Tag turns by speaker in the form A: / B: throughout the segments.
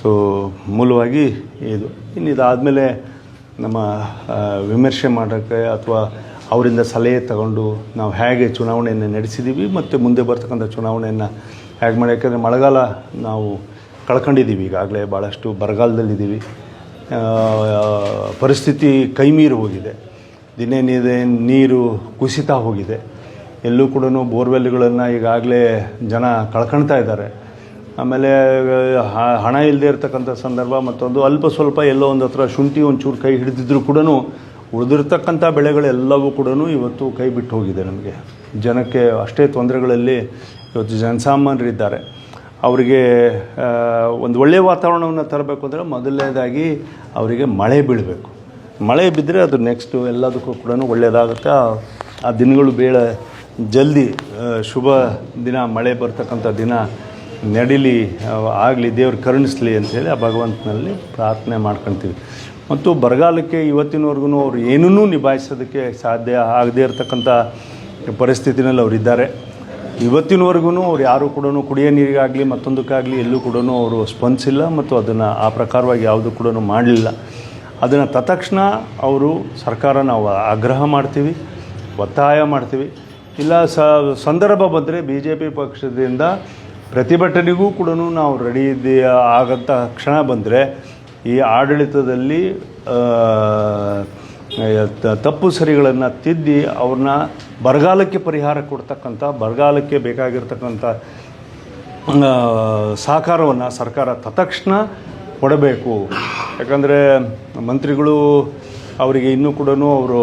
A: So ಮೂಲವಾಗಿ ಇದು. ಇನ್ನು ಇದಾದಮೇಲೆ ನಮ್ಮ ವಿಮರ್ಶೆ ಮಾಡೋಕ್ಕೆ ಅಥವಾ ಅವರಿಂದ ಸಲಹೆ ತಗೊಂಡು ನಾವು ಹೇಗೆ ಚುನಾವಣೆಯನ್ನು ನಡೆಸಿದ್ದೀವಿ ಮತ್ತು ಮುಂದೆ ಬರ್ತಕ್ಕಂಥ ಚುನಾವಣೆಯನ್ನು ಹೇಗೆ ಮಾಡಿ, ಯಾಕಂದರೆ ಮಳೆಗಾಲ ನಾವು ಕಳ್ಕೊಂಡಿದ್ದೀವಿ ಈಗಾಗಲೇ ಭಾಳಷ್ಟು ಬರಗಾಲದಲ್ಲಿದ್ದೀವಿ ಪರಿಸ್ಥಿತಿ ಪರಿಸ್ಥಿತಿ ಕೈಮೀರಿ ಹೋಗಿದೆ. ದಿನೇ ನೀರೇ ನೀರು ಕುಸಿತಾ ಹೋಗಿದೆ. ಎಲ್ಲೂ ಕೂಡ ಬೋರ್ವೆಲ್ಗಳನ್ನು ಈಗಾಗಲೇ ಜನ ಕಳ್ಕೊಳ್ತಾ ಇದ್ದಾರೆ. ಆಮೇಲೆ ಹಣ ಇಲ್ಲದೆ ಇರತಕ್ಕಂಥ ಸಂದರ್ಭ, ಮತ್ತೊಂದು ಅಲ್ಪ ಸ್ವಲ್ಪ ಎಲ್ಲೋ ಒಂದು ಹತ್ರ ಶುಂಠಿ ಒಂಚೂರು ಕೈ ಹಿಡಿದಿದ್ರು ಕೂಡ ಉಳಿದಿರ್ತಕ್ಕಂಥ ಬೆಳೆಗಳೆಲ್ಲವೂ ಕೂಡ ಇವತ್ತು ಕೈ ಬಿಟ್ಟು ಹೋಗಿದೆ ನಮಗೆ. ಜನಕ್ಕೆ ಅಷ್ಟೇ ತೊಂದರೆಗಳಲ್ಲಿ ಇವತ್ತು ಜನಸಾಮಾನ್ಯರಿದ್ದಾರೆ. ಅವರಿಗೆ ಒಂದು ಒಳ್ಳೆಯ ವಾತಾವರಣವನ್ನು ತರಬೇಕು ಅಂದರೆ ಮೊದಲನೇದಾಗಿ ಅವರಿಗೆ ಮಳೆ ಬೀಳಬೇಕು. ಮಳೆ ಬಿದ್ದರೆ ಅದು ನೆಕ್ಸ್ಟು ಎಲ್ಲದಕ್ಕೂ ಕೂಡ ಒಳ್ಳೆಯದಾಗುತ್ತೆ ಆ- ದಿನಗಳು ಬೇಡ ಜಲ್ದಿ ಶುಭ ದಿನ, ಮಳೆ ಬರ್ತಕ್ಕಂಥ ದಿನ ನಡೀಲಿ ಆಗಲಿ, ದೇವ್ರು ಕರುಣಿಸ್ಲಿ ಅಂಥೇಳಿ ಆ ಭಗವಂತನಲ್ಲಿ ಪ್ರಾರ್ಥನೆ ಮಾಡ್ಕೊಳ್ತೀವಿ ಮತ್ತು ಬರಗಾಲಕ್ಕೆ ಇವತ್ತಿನವರೆಗೂ ಅವರು ಏನನ್ನೂ ನಿಭಾಯಿಸೋದಕ್ಕೆ ಸಾಧ್ಯ ಆಗದೇ ಇರತಕ್ಕಂಥ ಪರಿಸ್ಥಿತಿನಲ್ಲಿ ಅವರಿದ್ದಾರೆ ಇವತ್ತಿನವರೆಗೂ ಅವ್ರು ಯಾರೂ ಕೂಡ ಕುಡಿಯೋ ನೀರಿಗಾಗಲಿ, ಮತ್ತೊಂದಕ್ಕಾಗಲಿ ಎಲ್ಲೂ ಕೂಡ ಅವರು ಸ್ಪಂದಿಸಿಲ್ಲ ಮತ್ತು ಅದನ್ನು ಆ ಪ್ರಕಾರವಾಗಿ ಯಾವುದೂ ಕೂಡ ಮಾಡಲಿಲ್ಲ. ಅದನ್ನು ತತ್ಕ್ಷಣ ಅವರು ಸರ್ಕಾರ ನಾವು ಆಗ್ರಹ ಮಾಡ್ತೀವಿ, ಒತ್ತಾಯ ಮಾಡ್ತೀವಿ. ಇಲ್ಲ ಸಂದರ್ಭ ಬಂದರೆ ಬಿ ಜೆ ಪಿ ಪಕ್ಷದಿಂದ ಪ್ರತಿಭಟನೆಗೂ ಕೂಡ ನಾವು ರೆಡಿ ಇದ್ದ ಆಗಂತ ಕ್ಷಣ ಬಂದರೆ ಈ ಆಡಳಿತದಲ್ಲಿ ತಪ್ಪು ಸರಿಗಳನ್ನು ತಿದ್ದಿ ಅವ್ರನ್ನ ಬರಗಾಲಕ್ಕೆ ಪರಿಹಾರ ಕೊಡ್ತಕ್ಕಂಥ ಬರಗಾಲಕ್ಕೆ ಬೇಕಾಗಿರ್ತಕ್ಕಂಥ ಸಹಕಾರವನ್ನು ಸರ್ಕಾರ ತತ್ಕ್ಷಣ ಕೊಡಬೇಕು. ಯಾಕಂದರೆ ಮಂತ್ರಿಗಳು ಅವರಿಗೆ ಇನ್ನೂ ಕೂಡ ಅವರು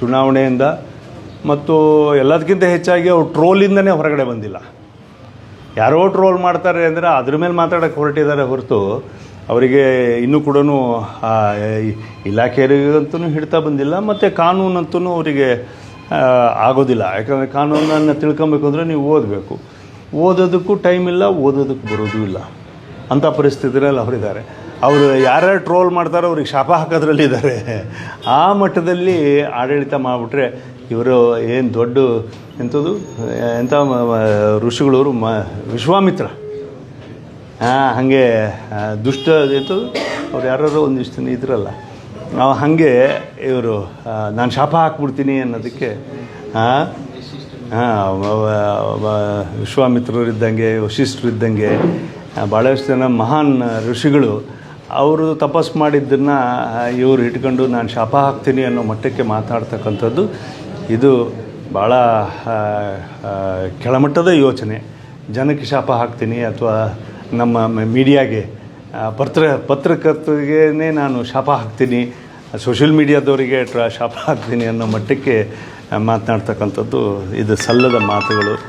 A: ಚುನಾವಣೆಯಿಂದ ಮತ್ತು ಎಲ್ಲದಕ್ಕಿಂತ ಹೆಚ್ಚಾಗಿ ಅವ್ರು ಟ್ರೋಲಿಂದನೇ ಹೊರಗಡೆ ಬಂದಿಲ್ಲ. ಯಾರೋ ಟ್ರೋಲ್ ಮಾಡ್ತಾರೆ ಅಂದರೆ ಅದ್ರ ಮೇಲೆ ಮಾತಾಡೋಕ್ಕೆ ಹೊರಟಿದ್ದಾರೆ ಹೊರತು ಅವರಿಗೆ ಇನ್ನೂ ಕೂಡ ಇಲಾಖೆಯವರಿಗಂತೂ ಹಿಡ್ತಾ ಬಂದಿಲ್ಲ, ಮತ್ತು ಕಾನೂನಂತೂ ಅವರಿಗೆ ಆಗೋದಿಲ್ಲ. ಯಾಕಂದರೆ ಕಾನೂನನ್ನು ತಿಳ್ಕೊಬೇಕು ಅಂದರೆ ನೀವು ಓದಬೇಕು. ಓದೋದಕ್ಕೂ ಟೈಮ್ ಇಲ್ಲ, ಓದೋದಕ್ಕೆ ಬರೋದೂ ಇಲ್ಲ. ಅಂಥ ಪರಿಸ್ಥಿತಿನಲ್ಲಿ ಅವರಿದ್ದಾರೆ. ಅವರು ಯಾರ್ಯಾರು ಟ್ರೋಲ್ ಮಾಡ್ತಾರೋ ಅವ್ರಿಗೆ ಶಾಪ ಹಾಕೋದ್ರಲ್ಲಿದ್ದಾರೆ. ಆ ಮಟ್ಟದಲ್ಲಿ ಆಡಳಿತ ಮಾಡಿಬಿಟ್ರೆ ಇವರು ಏನು ದೊಡ್ಡ ಎಂಥದ್ದು ಎಂಥ ಋಷಿಗಳವರು ಮ, ವಿಶ್ವಾಮಿತ್ರ. ಹಾಂ ಹಾಗೆ ದುಷ್ಟ ಎಂಥದ್ದು ಅವ್ರು ಯಾರು ಒಂದಿಷ್ಟು ಜನ ಇದ್ರಲ್ಲ. ನಾವು ಹಾಗೆ ಇವರು ನಾನು ಶಾಪ ಹಾಕ್ಬಿಡ್ತೀನಿ ಅನ್ನೋದಕ್ಕೆ ಹಾಂ ಹಾಂ ವಿಶ್ವಾಮಿತ್ರರು ಇದ್ದಂಗೆ ವಶಿಷ್ಠರು ಇದ್ದಂಗೆ ಭಾಳಷ್ಟು ಜನ ಮಹಾನ್ ಋಷಿಗಳು ಅವರು ತಪಸ್ ಮಾಡಿದ್ದನ್ನು ಇವರು ಇಟ್ಕೊಂಡು ನಾನು ಶಾಪ ಹಾಕ್ತೀನಿ ಅನ್ನೋ ಮಟ್ಟಕ್ಕೆ ಮಾತಾಡ್ತಕ್ಕಂಥದ್ದು ಇದು ಭಾಳ ಕೆಳಮಟ್ಟದ ಯೋಚನೆ. ಜನಕ್ಕೆ ಶಾಪ ಹಾಕ್ತೀನಿ ಅಥವಾ ನಮ್ಮ ಮೀಡಿಯಾಗೆ ಪತ್ರ ಪತ್ರಕರ್ತರಿಗೆ ನಾನು ಶಾಪ ಹಾಕ್ತೀನಿ, ಸೋಷಿಯಲ್ ಮೀಡಿಯಾದವರಿಗೆ ಟ್ರಾ, ಶಾಪ ಹಾಕ್ತೀನಿ ಅನ್ನೋ ಮಟ್ಟಕ್ಕೆ ಮಾತನಾಡ್ತಕ್ಕಂಥದ್ದು ಇದು ಸಲ್ಲದ ಮಾತುಗಳು.